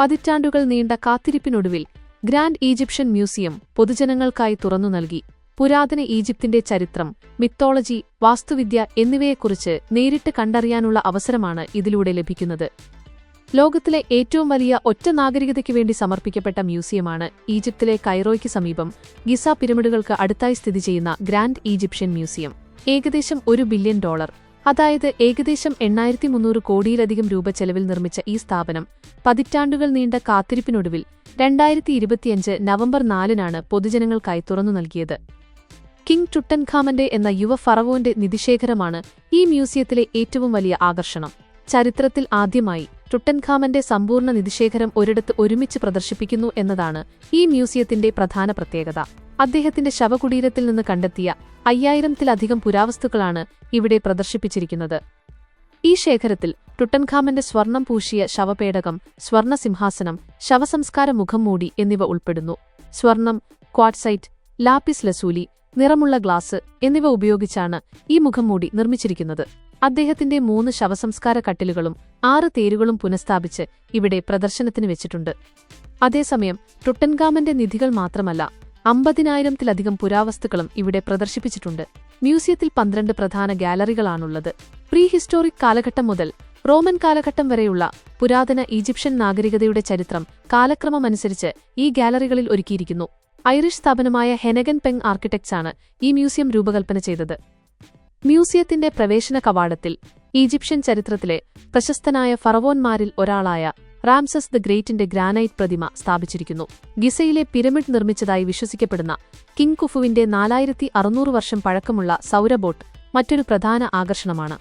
പതിറ്റാണ്ടുകൾ നീണ്ട കാത്തിരിപ്പിനൊടുവിൽ ഗ്രാൻഡ് ഈജിപ്ഷ്യൻ മ്യൂസിയം പൊതുജനങ്ങൾക്കായി തുറന്നു നൽകി. പുരാതന ഈജിപ്തിന്റെ ചരിത്രം മിത്തോളജി വാസ്തുവിദ്യ എന്നിവയെക്കുറിച്ച് നേരിട്ട് കണ്ടറിയാനുള്ള അവസരമാണ് ഇതിലൂടെ ലഭിക്കുന്നത്. ലോകത്തിലെ ഏറ്റവും വലിയ ഒറ്റ നാഗരികതയ്ക്ക് വേണ്ടി സമർപ്പിക്കപ്പെട്ട മ്യൂസിയമാണ് ഈജിപ്തിലെ കൈറോയ്ക്ക് സമീപം ഗിസ പിരമിഡുകൾക്ക് അടുത്തായി സ്ഥിതി ചെയ്യുന്ന ഗ്രാൻഡ് ഈജിപ്ഷ്യൻ മ്യൂസിയം. ഏകദേശം ഒരു ബില്യൺ ഡോളർ. അതായത് ഏകദേശം എണ്ണായിരത്തി മുന്നൂറ് കോടിയിലധികം രൂപ ചെലവിൽ നിർമ്മിച്ച ഈ സ്ഥാപനം പതിറ്റാണ്ടുകൾ നീണ്ട കാത്തിരിപ്പിനൊടുവിൽ രണ്ടായിരത്തി ഇരുപത്തിയഞ്ച് നവംബർ നാലിനാണ് പൊതുജനങ്ങൾക്കായി തുറന്നു നൽകിയത്. കിങ് ടുട്ടൻഖാമന്റെ എന്ന യുവ ഫറവോന്റെ നിധിശേഖരമാണ് ഈ മ്യൂസിയത്തിലെ ഏറ്റവും വലിയ ആകർഷണം. ചരിത്രത്തിൽ ആദ്യമായി ടുട്ടൻഖാമന്റെ സമ്പൂർണ നിധിശേഖരം ഒരിടത്ത് ഒരുമിച്ച് പ്രദർശിപ്പിക്കുന്നു എന്നതാണ് ഈ മ്യൂസിയത്തിന്റെ പ്രധാന പ്രത്യേകത. അദ്ദേഹത്തിന്റെ ശവകുടീരത്തിൽ നിന്ന് കണ്ടെത്തിയ അയ്യായിരത്തിലധികം പുരാവസ്തുക്കളാണ് ഇവിടെ പ്രദർശിപ്പിച്ചിരിക്കുന്നത്. ഈ ശേഖരത്തിൽ ടുട്ടൻഖാമന്റെ സ്വർണം പൂശിയ ശവപേടകം സ്വർണസിംഹാസനം ശവസംസ്കാര മുഖം മൂടി എന്നിവ ഉൾപ്പെടുന്നു. സ്വർണം ക്വാഡ്സൈറ്റ് ലാപ്പിസ് ലസൂലി നിറമുള്ള ഗ്ലാസ് എന്നിവ ഉപയോഗിച്ചാണ് ഈ മുഖംമൂടി നിർമ്മിച്ചിരിക്കുന്നത്. അദ്ദേഹത്തിന്റെ മൂന്ന് ശവസംസ്കാര കട്ടിലുകളും ആറ് തേരുകളും പുനഃസ്ഥാപിച്ച് ഇവിടെ പ്രദർശനത്തിന് വെച്ചിട്ടുണ്ട്. അതേസമയം ടുട്ടൻഗാമന്റെ നിധികൾ മാത്രമല്ല അമ്പതിനായിരത്തിലധികം പുരാവസ്തുക്കളും ഇവിടെ പ്രദർശിപ്പിച്ചിട്ടുണ്ട്. മ്യൂസിയത്തിൽ പന്ത്രണ്ട് പ്രധാന ഗാലറികളാണുള്ളത്. പ്രീ ഹിസ്റ്റോറിക് കാലഘട്ടം മുതൽ റോമൻ കാലഘട്ടം വരെയുള്ള പുരാതന ഈജിപ്ഷ്യൻ നാഗരികതയുടെ ചരിത്രം കാലക്രമമനുസരിച്ച് ഈ ഗാലറികളിൽ ഒരുക്കിയിരിക്കുന്നു. ഐറിഷ് സ്ഥാപനമായ ഹെനഗൻ പെങ് ആർക്കിടെക്ട്സാണ് ഈ മ്യൂസിയം രൂപകൽപ്പന ചെയ്തത്. മ്യൂസിയത്തിന്റെ പ്രവേശന കവാടത്തിൽ ഈജിപ്ഷ്യൻ ചരിത്രത്തിലെ പ്രശസ്തനായ ഫറവോന്മാരിൽ ഒരാളായ റാംസസ് ദ ഗ്രേറ്റിന്റെ ഗ്രാനൈറ്റ് പ്രതിമ സ്ഥാപിച്ചിരിക്കുന്നു. ഗിസയിലെ പിരമിഡ് നിർമ്മിച്ചതായി വിശ്വസിക്കപ്പെടുന്ന കിങ് കുഫുവിന്റെ നാലായിരത്തി അറുന്നൂറ് വർഷം പഴക്കമുള്ള സൗരബോട്ട് മറ്റൊരു പ്രധാന ആകർഷണമാണ്.